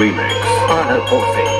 remix. Arno Porfi.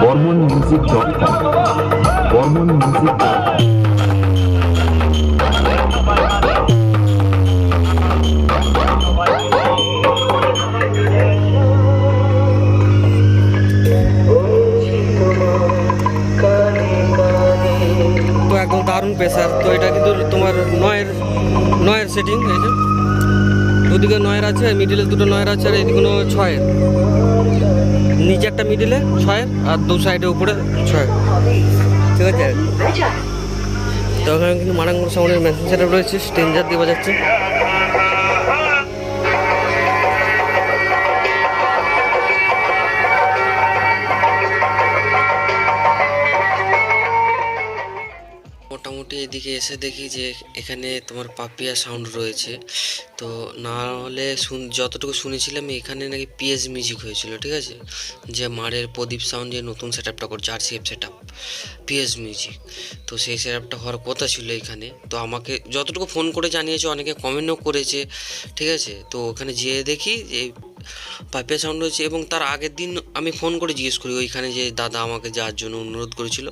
Barman music dot com Barman music dot com pressure তো এটা কিন্তু তোমার নয়ের নয়ের সেটিং এই যে। দুদিকে নয়ের আছে মিডিলে দুটো নয়ের আছে, আর এদিকে কোনো ছয়ের। নিচে একটা মিডিলে ছয়ের, আর দু সাইডে উপরে ছয়ের। ঠিক আছে? তো ওখানে কিন্তু মারাঙ্গুর সামনের মেশিন সেটআপ রয়েছে স্টেঞ্জার দিয়ে বাজাচ্ছে মোটামুটি এদিকে এসে দেখি যে এখানে তোমার পাপিয়া সাউন্ড রয়েছে। তো না হলে শুন যতটুকু শুনেছিলাম এখানে নাকি পিএস মিউজিক হয়েছিল, ঠিক আছে? যে মারের প্রদীপ সাউন্ড যে নতুন সেট আপটা করছে আর CF set up PS music তো সেই সেট আপটা হওয়ার কথা ছিল এখানে। তো আমাকে যতটুকু ফোন করে জানিয়েছে, অনেকে কমেন্টও করেছে, ঠিক আছে? তো ওখানে যেয়ে দেখি যে পাপিয়া সাউন্ড হয়েছে এবং তার আগের দিন আমি ফোন করে জিজ্ঞেস করি, ওইখানে যে দাদা আমাকে যাওয়ার জন্য অনুরোধ করেছিল।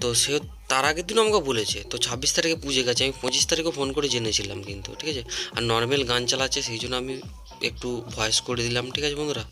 তো সে তার আগের দিন আমাকে বলেছে। তো ছাব্বিশ তারিখে পুজো গেছে, আমি পঁচিশ তারিখে ফোন করে জেনেছিলাম কিন্তু, ঠিক আছে? আর নর্মাল গান চালাচ্ছে, সেই জন্য আমি একটু ভয়েস করে দিলাম, ঠিক আছে বন্ধুরা?